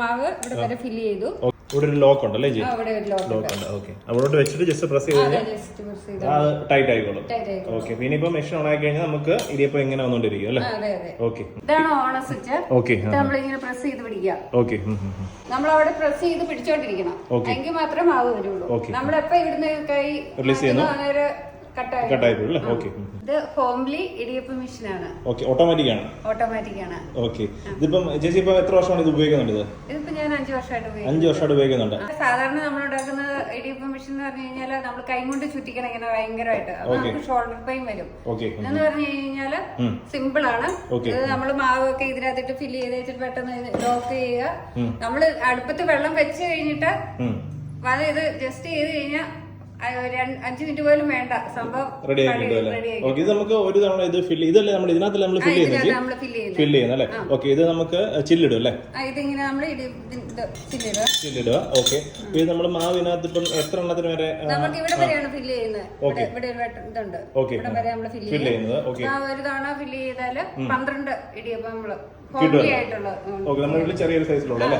മാവ് ഇവിടെ വരെ ഫില്ല് ചെയ്തു. ഇവിടെ ഒരു ലോക്ക് ഉണ്ടല്ലേ ഇവിടെ ഒരു ലോക്ക് ലോക്ക് ഉണ്ട്. ഓക്കെ അവിടോട്ട് വെച്ചിട്ട് ജസ്റ്റ് പ്രസ് ചെയ്ത് കഴിഞ്ഞാൽ ജസ്റ്റ് പ്രസ് ചെയ്ത് അത് ടൈറ്റ് ആയിക്കോളും. ഓക്കെ പിന്നെ ഇപ്പൊ മെഷീൻ ഓൺ കഴിഞ്ഞാൽ നമുക്ക് ഇടിയപ്പം ഇങ്ങനെ വന്നോണ്ടിരിക്കും അല്ലേ? ഓക്കെ ഇതാണ് ഓൺ സ്വിച്ച് ഓക്കെ നമ്മൾ നമ്മളിങ്ങനെ പ്രസ് ചെയ്ത് പിടിക്കുക. ഓക്കെ നമ്മളവിടെ പ്രസ് ചെയ്ത് പിടിച്ചോണ്ടിരിക്കണം. എങ്കിൽ മാത്രമേ മാവ് വരുള്ളൂ. നമ്മൾ നമ്മളെപ്പോ ഇവിടുന്ന് കൈ റിലീസ് ചെയ്യുന്നു. കട്ടായി. കട്ടായിപ്പോയി അല്ലേ? ഓക്കെ ഇത് ഹോംലി ഇടിയപ്പ് മെഷീനാണ്. ഓക്കെ ഓട്ടോമാറ്റിക് ആണ്. ഓട്ടോമാറ്റിക് ആണ്. ഓക്കെ ഇതിപ്പം ചേച്ചി ഇപ്പൊ എത്ര വർഷമാണ് ഇത് ഉപയോഗിക്കുന്നുണ്ട് ഇത്? ഇതിപ്പോ ഞാൻ അഞ്ചു വർഷമായിട്ട് വർഷമായിട്ട് ഉപയോഗിക്കുന്നുണ്ട്. സാധാരണ നമ്മൾ ഉണ്ടാക്കുന്ന ഇടിയപ്പം മെഷീൻ എന്ന് പറഞ്ഞു കഴിഞ്ഞാൽ നമ്മൾ കൈ കൊണ്ട് ചുറ്റിക്കണം ഇങ്ങനെ ഭയങ്കരമായിട്ട്. അപ്പൊ നമുക്ക് ഷോൾഡർ പെയിൻ വരും. എന്ന് പറഞ്ഞു കഴിഞ്ഞാൽ സിമ്പിൾ ആണ്. ഇത് നമ്മൾ മാവൊക്കെ ഇതിനകത്തിട്ട് ഫില്ല് ചെയ്ത് വെച്ചിട്ട് പെട്ടെന്ന് ലോക്ക് ചെയ്യുക. നമ്മൾ അടുപ്പത്ത് വെള്ളം വെച്ച് കഴിഞ്ഞിട്ട് അത് ഇത് ജസ്റ്റ് ചെയ്ത് കഴിഞ്ഞാൽ അഞ്ചു മിനിറ്റ് പോലും വേണ്ട. സംഭവം റെഡി ഓക്കെ ഇത് നമുക്ക് ഒരു തവണ ഇത് ഫില്ല് ഇതല്ലേ നമ്മൾ ഇതിനകത്തല്ലേ നമ്മൾ ഫില്ല് ചെയ്യുന്നത്? ഫില്ല് ചെയ്യുന്നത്. ചെയ്യുന്നല്ലേ അല്ലേ? ഓക്കെ ഇത് നമുക്ക് ചില്ലിടും അല്ലേ? ഇതിങ്ങനെ നമ്മൾ ചില്ലിടുക. ഓക്കെ ഇത് നമ്മൾ മാവിനകത്ത് ഇപ്പം എത്ര എണ്ണത്തിന് വരെ നമുക്ക് ഇവിടെ വരെയാണ് ഫില്ല് ചെയ്യുന്നത്. ഇവിടെ ഒരു ഇതുണ്ട്. ഇവിടെ വരെ നമ്മൾ ഫില്ല് ചെയ്യുന്നത്. ആ ഒരു തവണ ഫില്ല് ചെയ്താൽ പന്ത്രണ്ട് ഇടിയപ്പം നമ്മൾ. ഓക്കെ നമ്മുടെ വീട്ടിൽ ചെറിയൊരു സൈസിലുള്ള അല്ലേ?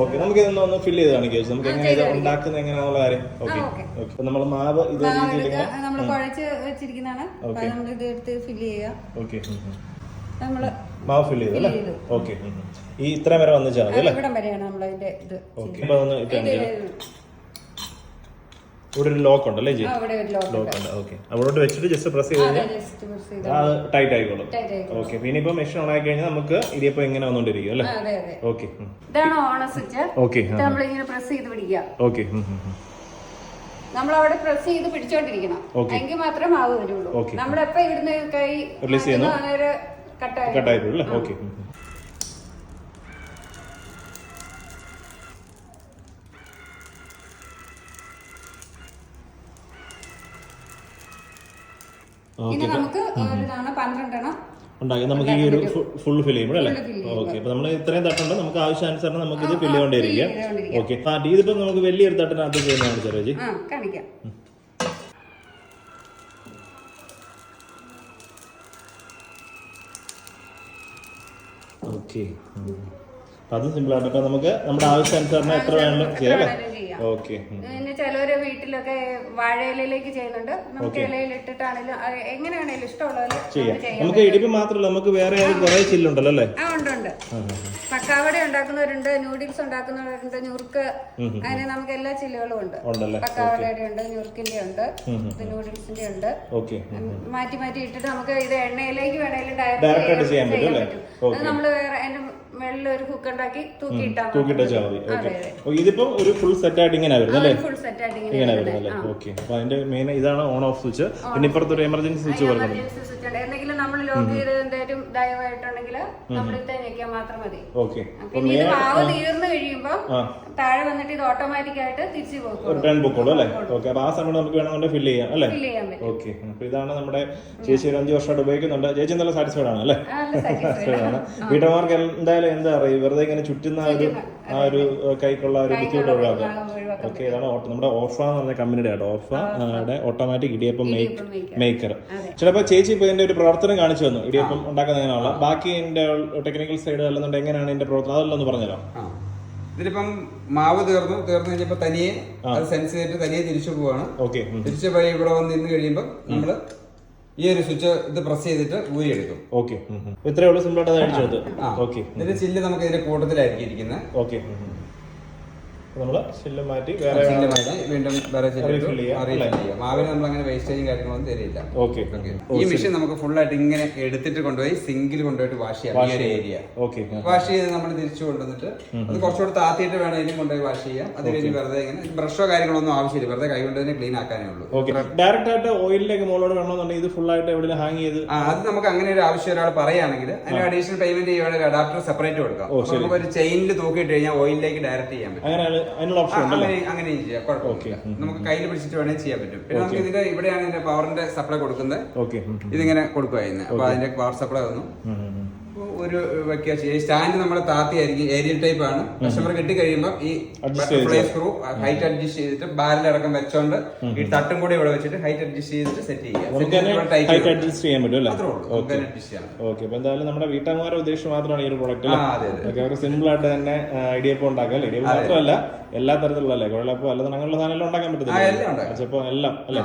ഓക്കെ നമുക്ക് ഇതൊന്ന് ഒന്ന് ഫില്ല് ചെയ്ത് കാണിക്കാം നമുക്ക് എങ്ങനെ ഇത് ഉണ്ടാക്കുന്നത്? എങ്ങനെയാണെന്നുള്ള കാര്യം? Okay okay. നമ്മൾ മാവ് ഇത് രീതിയിൽ നമ്മൾ കുഴച്ച് വെച്ചിരിക്കുന്നതാണ്. നമ്മൾ ഇത് എടുത്ത് ഫില്ല് ചെയ്യുക. ഓക്കെ നമ്മൾ മാവ് ഫില്ല് ചെയ്തു അല്ലേ? ഓക്കെ ഈ ഇത്ര വരെ വന്നിച്ചാൽ മതി അല്ലേ? ഇവിടം വരെയാണ് നമ്മൾ അതിന്റെ ഇത് ഓക്കെ അപ്പൊ അതൊന്ന് ഇട്ട് കാണിക്കാം ഇത് ഇവിടെ ഒരു ലോക്ക് ഉണ്ടല്ലേ ജി? ആ, ഇവിടെ ഒരു ലോക്ക് ലോക്ക് ഉണ്ട്. ഓക്കെ അവിടോട്ട് വെച്ചിട്ട് ജസ്റ്റ് പ്രസ് ചെയ്ത് കഴിഞ്ഞാൽ ജസ്റ്റ് പ്രസ് ചെയ്ത് അത് ടൈറ്റ് ആയിക്കോളും. ടൈറ്റ് ആയി ഓക്കെ പിന്നെ ഇപ്പൊ മെഷീൻ ഓൺ ആയി കഴിഞ്ഞാൽ നമുക്ക് ഇടിയപ്പം ഇങ്ങനെ വന്നോണ്ടിരിക്കും അല്ലേ? ആ, അതെ അതെ. ഓക്കെ ഇതാണ് ഓണ സ്വിച്ച് ഓക്കെ ഇത് നമ്മളിങ്ങനെ പ്രസ് ചെയ്ത് പിടിക്കുക. ഓക്കെ നമ്മളവിടെ പ്രസ് ചെയ്ത് പിടിച്ചോണ്ടിരിക്കണം. എങ്കിൽ മാത്രമേ മാവ് വരുള്ളൂ. Okay. നമ്മളെപ്പോ ഇവിടുന്ന് കൈ Release ചെയ്യുന്നു. കട്ടായി കട്ടായിപ്പോയി അല്ലേ ഓക്കെ. ഇനി നമുക്ക് ഒരു തവണ പന്ത്രണ്ടെണ്ണം ഉണ്ടാക്കി. നമുക്ക് ഈ ഒരു ഫുൾ ഫിൽ ചെയ്യുമ്പോൾ അല്ലേ? ഓക്കെ അപ്പൊ നമ്മൾ ഇത്രയും തട്ടുണ്ട്. നമുക്ക് ആവശ്യാനുസരണം നമുക്ക് ഇത് ഫില്ല് ചെയ്യേണ്ടിയിരിക്കുക. ഓക്കെ ആ ഇതിപ്പോ നമുക്ക് വലിയൊരു തട്ടിനകത്ത് ചെയ്യുന്നതാണ് ചെറിയ കാണിക്കാം. ഓക്കെ അത് സിമ്പിൾ ആയിട്ട് നമുക്ക് നമ്മുടെ ആവശ്യാനുസരണം എത്ര വേണമെങ്കിലും ചെയ്യാം അല്ലേ? ഓക്കെ പിന്നെ ചിലവര് വീട്ടിലൊക്കെ വാഴയിലയിലേക്ക് ചെയ്യുന്നുണ്ട്. നമുക്ക് എങ്ങനെയാണെങ്കിലും എങ്ങനെ വേണേലും ഇഷ്ടമുള്ള ചെയ്യാം നമുക്ക് ഇടിപ്പ് മാത്രമല്ല നമുക്ക് വേറെ കുറെ ചില്ലുണ്ടല്ലോ അല്ലേ? ഉണ്ട് ഉണ്ട്. ഉണ്ടാക്കുന്നവരുണ്ട് നൂഡിൽസ് ഉണ്ടാക്കുന്നവരുണ്ട് ഞുറുക്ക്. അങ്ങനെ നമുക്ക് എല്ലാ ചില്ലുകളും ഉണ്ട്. പക്കാവടയുടെ ഉണ്ട് ഞുറുക്കിന്റെ ഉണ്ട് നൂഡിൽസിന്റെ ഉണ്ട്. ഓക്കെ. മാറ്റി മാറ്റി ഇട്ടിട്ട് നമുക്ക് ഇത് എണ്ണയിലേക്ക് വേണേലും ഡയറക്റ്റ് ആയിട്ട് ചെയ്യാൻ പറ്റും? അത് നമ്മൾ വേറെ അതിന്റെ മുകളിൽ ഒരു ഹുക്ക് ഉണ്ടാക്കി തൂക്കിയിട്ടാൽ മതി. ഇതിപ്പോ ഒരു ഫുൾ സെറ്റ് ആയിട്ട് ഇങ്ങനെ വരുന്നത് അല്ലേ? ഫുൾ സെറ്റ് ആയിട്ട് ഇങ്ങനെ വരുന്നത്. അല്ലേ? ഓക്കെ. അപ്പൊ അതിന്റെ മെയിൻ ഇതാണ് ഓൺ ഓഫ് സ്വിച്ച് പിന്നെ ഇപ്പുറത്ത് ഒരു എമർജൻസി സ്വിച്ച് വരുന്നുണ്ട് ലോക്ക് ചെയ്ത് ദയവായിട്ടുണ്ടെങ്കിൽ നമ്മൾ മാത്രം മതി. ഓക്കെ. പിന്നെ ഇത് മാവ് തീർന്നു കഴിയുമ്പോ താഴെ വന്നിട്ട് ഇത് ഓട്ടോമാറ്റിക് ആയിട്ട് തിരിച്ചു പോകും റിട്ടേൺ ബുക്കുള്ളൂ അല്ലേ? ഓക്കെ അപ്പൊ ആ സമയം നമുക്ക് വേണമെന്നുണ്ടെങ്കിൽ ഫില്ല് ചെയ്യാം അല്ലേ? ഫില്ല് ചെയ്യാൻ പറ്റും. ഓക്കെ അപ്പൊ ഇതാണ് നമ്മുടെ ചേച്ചി ഒരു അഞ്ചു വർഷമായിട്ട് ഉപയോഗിക്കുന്നുണ്ട്. ചേച്ചി നല്ല സാറ്റിസ്ഫൈഡ് ആണ് അല്ലേ? സാറ്റിസ്ഫൈഡ് ആണ്. വീട്ടമ്മമാർക്ക് എന്തായാലും എന്താ പറയുക വെറുതെ ഇങ്ങനെ ചുറ്റുന്ന ഒരു ആ ഒരു കൈക്കുള്ള ഒരു ബുദ്ധിമുട്ട് ഒഴിവാക്കാം ഓക്കെ ഇതാണ് ഓട്ടോ നമ്മുടെ ഓർഫ എന്ന് പറഞ്ഞ കമ്പനിയുടെ ഓർഫയുടെ ഓർഫ. ഓട്ടോമാറ്റിക് ഇടിയപ്പം മേക്ക് മേക്കർ ചിലപ്പോൾ ചേച്ചി ഇപ്പൊ ഇതിന്റെ ഒരു പ്രവർത്തനം കാണിച്ചു തന്നു. ഇടിയപ്പം ഉണ്ടാക്കുന്ന എങ്ങനെയുള്ള ബാക്കി എന്റെ ടെക്നിക്കൽ സൈഡ് അല്ലെന്നുണ്ടെങ്കിൽ എങ്ങനെയാണ് എന്റെ പ്രവർത്തനം? അതെല്ലാം ഒന്ന് പറഞ്ഞുതരാം. ആ. ഇതിലിപ്പം മാവ് തീർന്നു. തീർന്നു കഴിഞ്ഞപ്പോ തനിയെ അത് സെൻസ് ചെയ്തിട്ട് തനിയെ തിരിച്ചു പോവാണ്. ഓക്കെ. തിരിച്ചു പോയി ഇവിടെ വന്ന് നിന്ന് കഴിയുമ്പോൾ നമ്മൾ ഈ ഒരു സ്വിച്ച് ഇത് പ്രസ് ചെയ്തിട്ട് ഊരിയെടുക്കും. ഓക്കെ. ഇത്രയേ ഉള്ളൂ സിമ്പിൾ ആയിട്ട് ഓക്കെ. ഇതിന്റെ ചില്ല് നമുക്ക് ഇതിന്റെ കൂട്ടത്തിലായിരിക്കും ഇരിക്കുന്നത്. ഓക്കെ. നമ്മൾ ചില്ല് മാറ്റി വേറെ വീണ്ടും വേറെ മാവിന് നമ്മൾ അങ്ങനെ വേസ്റ്റേജും കാര്യങ്ങളൊന്നും തരില്ല. ഓക്കെ ഓക്കെ ഈ മെഷീൻ നമുക്ക് ഫുൾ ആയിട്ട് ഇങ്ങനെ എടുത്തിട്ട് കൊണ്ടുപോയി സിങ്കിൽ കൊണ്ടുപോയിട്ട് വാഷ് ചെയ്യാം ഈ ഒരു ഏരിയ വാഷ് ചെയ്ത് നമ്മൾ തിരിച്ചു കൊണ്ടുവന്നിട്ട് അത് കുറച്ചുകൂടെ താത്തിയിട്ട് വേണമെങ്കിലും കൊണ്ടുപോയി വാഷ് ചെയ്യാം. അത് കഴിഞ്ഞ് വെറുതെ ഇങ്ങനെ ബ്രഷോ കാര്യങ്ങളൊന്നും ആവശ്യമില്ല. വെറുതെ കൈ കൊണ്ട് തന്നെ ക്ലീൻ ആക്കാനേ ഉള്ളൂ. ഡയറക്റ്റ് ആയിട്ട് ഓയിലിലേക്ക് മുകളോട് വേണമെന്നുണ്ടെങ്കിൽ ഇത് ഫുൾ ആയിട്ട് എവിടെ ഹാങ് ചെയ്ത് അത് നമുക്ക് അങ്ങനെ ഒരു ആവശ്യം ഒരാൾ പറയുകയാണെങ്കിൽ അതിന് അഡീഷണൽ പേയ്മെന്റ് ചെയ്യുവാണെങ്കിൽ അഡാപ്റ്റർ സെപ്പറേറ്റ് കൊടുക്കാം. നമുക്ക് ഒരു ചെയിനിൽ തൂക്കിയിട്ട് കഴിഞ്ഞാൽ ഓയിലിലേക്ക് ഡയറക്റ്റ് ചെയ്യാൻ പറ്റും. അതിനുള്ള ഓപ്ഷൻ ഉണ്ടല്ലേ? അങ്ങനെ അങ്ങനെയും ചെയ്യാം. കുഴപ്പമില്ല. നമുക്ക് കയ്യിൽ പിടിച്ചിട്ട് വേണമെങ്കിൽ ചെയ്യാൻ പറ്റും. പിന്നെ നമുക്ക് ഇതിന്റെ ഇവിടെയാണ് ഇതിന്റെ പവറിന്റെ സപ്ലൈ കൊടുക്കുന്നത്. ഓക്കെ ഇതിങ്ങനെ കൊടുക്കുക ചെയ്യുന്നത് അപ്പൊ അതിന്റെ പവർ സപ്ലൈ വന്നു. ഒരു വെക്കുക ചെയ്യും. സ്റ്റാൻഡ് നമ്മുടെ താത്തിയായിരിക്കും ഏരിയൽ ടൈപ്പ് ആണ്. കസ്റ്റമർ കിട്ടി കഴിയുമ്പോൾ ഈ സ്ക്രൂ ഹൈറ്റ് അഡ്ജസ്റ്റ് ചെയ്തിട്ട് ബാരൽ അടക്കം വെച്ചോണ്ട് ഈ തട്ടും കൂടി ഇവിടെ വെച്ചിട്ട് ഹൈറ്റ് അഡ്ജസ്റ്റ് ചെയ്തിട്ട് സെറ്റ് ചെയ്യുക. അഡ്ജസ്റ്റ് ചെയ്യാൻ പറ്റും അല്ലേ? ഓക്കെ അപ്പൊ എന്തായാലും നമ്മുടെ വീട്ടമ്മമാരുടെ ഉദ്ദേശം മാത്രമാണ് ഈ ഒരു പ്രോഡക്റ്റ്. അവർക്ക് സിമ്പിൾ ആയിട്ട് തന്നെ ഇടിയപ്പം ഉണ്ടാക്കാം അല്ലേ? ഇടിയപ്പം മാത്രമല്ല എല്ലാ തരത്തിലുള്ള അല്ലേ? കുഴപ്പം അല്ലാതെ അങ്ങനെയുള്ള സാധനങ്ങളും ഉണ്ടാക്കാൻ ഉണ്ടാക്കാം. എല്ലാം അല്ലേ?